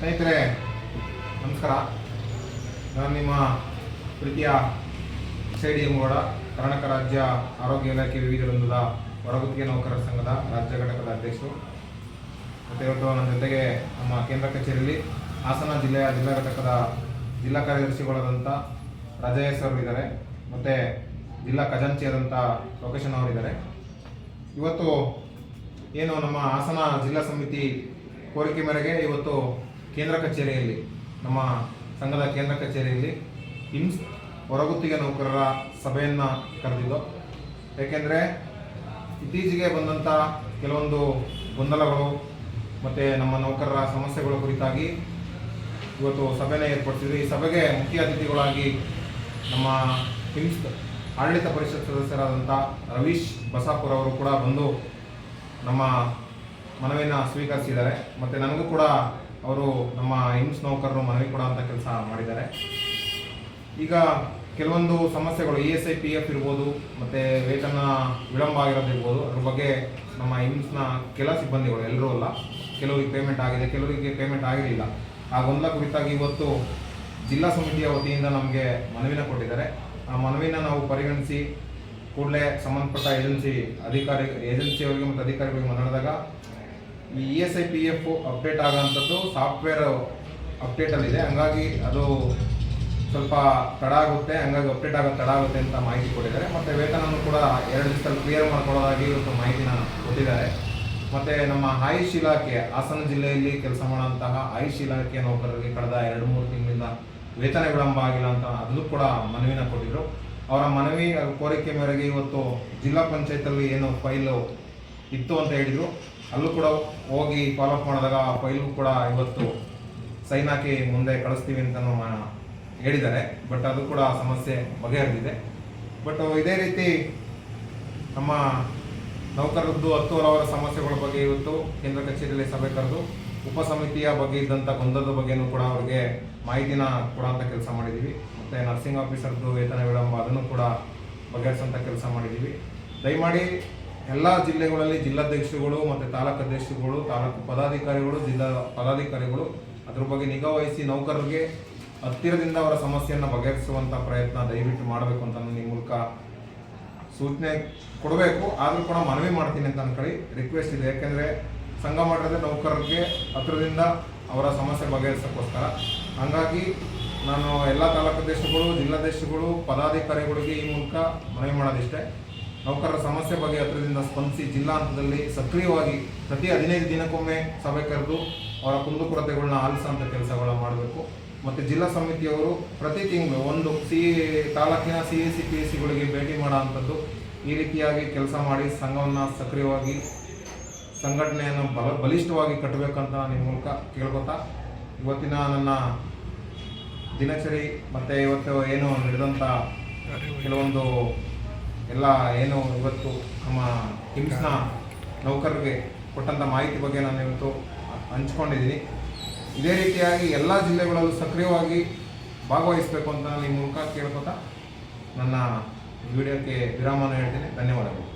ಸ್ನೇಹಿತರೆ, ನಮಸ್ಕಾರ. ನಾನು ನಿಮ್ಮ ಪ್ರೀತಿಯ ಸೈಡಿ ಎಂಗೌಡ ಕರ್ನಾಟಕ ರಾಜ್ಯ ಆರೋಗ್ಯ ಇಲಾಖೆ ವಿವಿಧ ವೃಂದದ ಹೊರಗುತ್ತಿಗೆ ನೌಕರರ ಸಂಘದ ರಾಜ್ಯ ಘಟಕದ ಅಧ್ಯಕ್ಷರು. ಮತ್ತು ಇವತ್ತು ನನ್ನ ಜೊತೆಗೆ ನಮ್ಮ ಕೇಂದ್ರ ಕಚೇರಿಯಲ್ಲಿ ಹಾಸನ ಜಿಲ್ಲೆಯ ಜಿಲ್ಲಾ ಘಟಕದ ಜಿಲ್ಲಾ ಕಾರ್ಯದರ್ಶಿಗಳಾದಂಥ ರಾಜೇಶ್ ಅವರು ಇದ್ದಾರೆ. ಮತ್ತು ಜಿಲ್ಲಾ ಖಜಾಂಚಿಯಾದಂಥ ಲೋಕೇಶನ್ ಅವರಿದ್ದಾರೆ ಇವತ್ತು ಏನು ನಮ್ಮ ಹಾಸನ ಜಿಲ್ಲಾ ಸಮಿತಿ ಕೋರಿಕೆ ಮೇರೆಗೆ ಇವತ್ತು ಕೇಂದ್ರ ಕಚೇರಿಯಲ್ಲಿ, ನಮ್ಮ ಸಂಘದ ಕೇಂದ್ರ ಕಚೇರಿಯಲ್ಲಿ ಇನ್ಸ್ ಹೊರಗುತ್ತಿಗೆ ನೌಕರರ ಸಭೆಯನ್ನು ಕರೆದಿದ್ದು. ಏಕೆಂದರೆ ಇತ್ತೀಚೆಗೆ ಬಂದಂಥ ಕೆಲವೊಂದು ಗೊಂದಲಗಳು ಮತ್ತು ನಮ್ಮ ನೌಕರರ ಸಮಸ್ಯೆಗಳ ಕುರಿತಾಗಿ ಇವತ್ತು ಸಭೆನ ಏರ್ಪಡಿಸಿದ್ವಿ ಈ ಸಭೆಗೆ ಮುಖ್ಯ ಅತಿಥಿಗಳಾಗಿ ನಮ್ಮ ಹಿಮ್ಸ್ ಆಡಳಿತ ಪರಿಷತ್ ಸದಸ್ಯರಾದಂಥ ರವೀಶ್ ಬಸಾಪುರ ಅವರು ಕೂಡ ಬಂದು ನಮ್ಮ ಮನವಿಯನ್ನು ಸ್ವೀಕರಿಸಿದ್ದಾರೆ. ಮತ್ತು ನನಗೂ ಕೂಡ ಅವರು ನಮ್ಮ ಹಿಮ್ಸ್ ನೌಕರರು ಮನವಿ ಕೊಡುವಂಥ ಕೆಲಸ ಮಾಡಿದ್ದಾರೆ. ಈಗ ಕೆಲವೊಂದು ಸಮಸ್ಯೆಗಳು E S I, P F ಇರ್ಬೋದು, ಮತ್ತು ವೇತನ ವಿಳಂಬ ಆಗಿರೋದಿರ್ಬೋದು ಅದ್ರ ಬಗ್ಗೆ ನಮ್ಮ ಹಿಮ್ಸ್ನ ಕೆಲ ಸಿಬ್ಬಂದಿಗಳು ಎಲ್ಲರೂ ಅಲ್ಲ. ಕೆಲವರಿಗೆ ಪೇಮೆಂಟ್ ಆಗಿದೆ, ಕೆಲವರಿಗೆ ಪೇಮೆಂಟ್ ಆಗಿರಲಿಲ್ಲ. ಆ ಗೊಂದಲ ಕುರಿತಾಗಿ ಇವತ್ತು ಜಿಲ್ಲಾ ಸಮಿತಿಯ ವತಿಯಿಂದ ನಮಗೆ ಮನವಿನ ಕೊಟ್ಟಿದ್ದಾರೆ. ಆ ಮನವಿನ ನಾವು ಪರಿಗಣಿಸಿ ಕೂಡಲೇ ಸಂಬಂಧಪಟ್ಟ ಏಜೆನ್ಸಿ ಅಧಿಕಾರಿ ಏಜೆನ್ಸಿಯವರಿಗೆ ಮತ್ತು ಅಧಿಕಾರಿಗಳಿಗೆ ಮಾತಾಡಿದಾಗ ಈ E S I P F update ಆಗೋಂಥದ್ದು software ಅಪ್ಡೇಟಲ್ಲಿದೆ ಹಂಗಾಗಿ ಅದು ಸ್ವಲ್ಪ ತಡ ಆಗುತ್ತೆ. ಹಂಗಾಗಿ ಅಪ್ಡೇಟ್ ಆಗೋದು ತಡ ಆಗುತ್ತೆ ಅಂತ ಮಾಹಿತಿ ಕೊಟ್ಟಿದ್ದಾರೆ. ಮತ್ತು ವೇತನವನ್ನು ಕೂಡ ಎರಡು ದಿವಸದಲ್ಲಿ ಕ್ಲಿಯರ್ ಮಾಡ್ಕೊಳ್ಳೋದಾಗಿ ಇವತ್ತು ಮಾಹಿತಿನ ಕೊಟ್ಟಿದ್ದಾರೆ. ಮತ್ತು ನಮ್ಮ ಆಯುಷ್ ಇಲಾಖೆ, ಹಾಸನ ಜಿಲ್ಲೆಯಲ್ಲಿ ಕೆಲಸ ಮಾಡೋಂತಹ ಆಯುಷ್ ಇಲಾಖೆ ನೌಕರರಿಗೆ ಕಳೆದ ಎರಡು, ಮೂರು ತಿಂಗಳಿಂದ ವೇತನ ವಿಳಂಬ ಆಗಿಲ್ಲ ಅಂತ ಅದನ್ನು ಕೂಡ ಮನವಿನ ಕೊಟ್ಟಿದ್ರು. ಅವರ ಮನವಿ ಕೋರಿಕೆ ಮೇರೆಗೆ ಇವತ್ತು ಜಿಲ್ಲಾ ಪಂಚಾಯತಲ್ಲಿ ಏನು ಫೈಲು ಇತ್ತು ಅಂತ ಹೇಳಿದ್ರು. ಅಲ್ಲೂ ಕೂಡ ಹೋಗಿ ಫಾಲೋಅಪ್ ಮಾಡಿದಾಗ ಆ ಫೈಲ್ ಕೂಡ ಇವತ್ತು ಸೈನ್ ಹಾಕಿ ಮುಂದೆ ಕಳಿಸ್ತೀವಿ ಅಂತ ಹೇಳಿದ್ದಾರೆ. ಬಟ್ ಅದು ಕೂಡ ಸಮಸ್ಯೆ ಬಗೆಹರಿದಿದೆ. ಬಟ್ ಇದೇ ರೀತಿ ನಮ್ಮ ನೌಕರರದ್ದು ಹತ್ತು ಹಲವಾರು ಸಮಸ್ಯೆಗಳ ಬಗ್ಗೆ ಇವತ್ತು ಕೇಂದ್ರ ಕಚೇರಿಯಲ್ಲಿ ಸಭೆ ಕರೆದು ಉಪಸಮಿತಿಯ ಬಗ್ಗೆ ಇದ್ದಂಥ ಗೊಂದಲದ ಬಗ್ಗೆನೂ ಕೂಡ ಅವರಿಗೆ ಮಾಹಿತಿನ ಕೊಡೋಂಥ ಕೆಲಸ ಮಾಡಿದ್ದೀವಿ. ಮತ್ತು ನರ್ಸಿಂಗ್ ಆಫೀಸರ್ದು ವೇತನ ವಿಳಂಬ ಅದನ್ನು ಕೂಡ ಬಗೆಹರಿಸೋಂಥ ಕೆಲಸ ಮಾಡಿದ್ದೀವಿ. ದಯಮಾಡಿ ಎಲ್ಲ ಜಿಲ್ಲೆಗಳಲ್ಲಿ ಜಿಲ್ಲಾಧ್ಯಕ್ಷರುಗಳು ಮತ್ತು ತಾಲೂಕು ಅಧ್ಯಕ್ಷರುಗಳು, ತಾಲೂಕು ಪದಾಧಿಕಾರಿಗಳು, ಜಿಲ್ಲಾ ಪದಾಧಿಕಾರಿಗಳು ಅದ್ರ ಬಗ್ಗೆ ನಿಗಾ ವಹಿಸಿ ನೌಕರರಿಗೆ ಹತ್ತಿರದಿಂದ ಅವರ ಸಮಸ್ಯೆಯನ್ನು ಬಗೆಹರಿಸುವಂಥ ಪ್ರಯತ್ನ ದಯವಿಟ್ಟು ಮಾಡಬೇಕು ಅಂತ ನಾನು ಈ ಮೂಲಕ ಸೂಚನೆ ಕೊಡಬೇಕು. ಆದರೂ ಕೂಡ ಮನವಿ ಮಾಡ್ತೀನಿ ಅಂತ ಅನ್ಕೊಳ್ಳಿ. ರಿಕ್ವೆಸ್ಟ್ ಇದೆ. ಯಾಕೆಂದರೆ ಸಂಘ ಮಾಡಿದ್ರೆ ನೌಕರರಿಗೆ ಹತ್ತಿರದಿಂದ ಅವರ ಸಮಸ್ಯೆ ಬಗೆಹರಿಸೋಕ್ಕೋಸ್ಕರ. ಹಾಗಾಗಿ ನಾನು ಎಲ್ಲ ತಾಲೂಕು ಅಧ್ಯಕ್ಷರುಗಳು ಜಿಲ್ಲಾಧ್ಯಕ್ಷಗಳು ಪದಾಧಿಕಾರಿಗಳಿಗೆ ಈ ಮೂಲಕ ಮನವಿ ಮಾಡೋದಿಷ್ಟೇ. ನೌಕರರ ಸಮಸ್ಯೆ ಬಗ್ಗೆ ಹತ್ತಿರದಿಂದ ಸ್ಪಂದಿಸಿ ಜಿಲ್ಲಾ ಹಂತದಲ್ಲಿ ಸಕ್ರಿಯವಾಗಿ ಪ್ರತಿ ಹದಿನೈದು ದಿನಕ್ಕೊಮ್ಮೆ ಸಭೆ ಕರೆದು ಅವರ ಕುಂದುಕೊರತೆಗಳನ್ನ ಆಲಿಸುವಂಥ ಕೆಲಸಗಳನ್ನ ಮಾಡಬೇಕು. ಮತ್ತು ಜಿಲ್ಲಾ ಸಮಿತಿಯವರು ಪ್ರತಿ ತಿಂಗಳು ಒಂದು ಸಿ ತಾಲೂಕಿನ C A C, P S ಸಿಗಳಿಗೆ ಭೇಟಿ ಮಾಡೋವಂಥದ್ದು ಈ ರೀತಿಯಾಗಿ ಕೆಲಸ ಮಾಡಿ ಸಂಘವನ್ನು ಸಕ್ರಿಯವಾಗಿ ಸಂಘಟನೆಯನ್ನು ಬಲ ಬಲಿಷ್ಠವಾಗಿ ಕಟ್ಟಬೇಕಂತ ನಿಮ್ಮ ಮೂಲಕ ಕೇಳ್ಕೊತಾ ಇವತ್ತಿನ ನನ್ನ ದಿನಚರಿ ಮತ್ತು ಇವತ್ತು ಏನು ನಡೆದಂಥ ಕೆಲವೊಂದು ಎಲ್ಲ ಏನು ಇವತ್ತು ನಮ್ಮ ಕಿಮ್ಸ್ನ ನೌಕರರಿಗೆ ಕೊಟ್ಟಂಥ ಮಾಹಿತಿ ಬಗ್ಗೆ ನಾನು ಇವತ್ತು ಹಂಚ್ಕೊಂಡಿದ್ದೀನಿ. ಇದೇ ರೀತಿಯಾಗಿ ಎಲ್ಲ ಜಿಲ್ಲೆಗಳಲ್ಲೂ ಸಕ್ರಿಯವಾಗಿ ಭಾಗವಹಿಸಬೇಕು ಅಂತ ನಾನು ಈ ಮೂಲಕ ಕೇಳ್ಕೊತಾ ನನ್ನ ವಿಡಿಯೋಕ್ಕೆ ವಿರಾಮನ ಹೇಳ್ತೀನಿ. ಧನ್ಯವಾದಗಳು.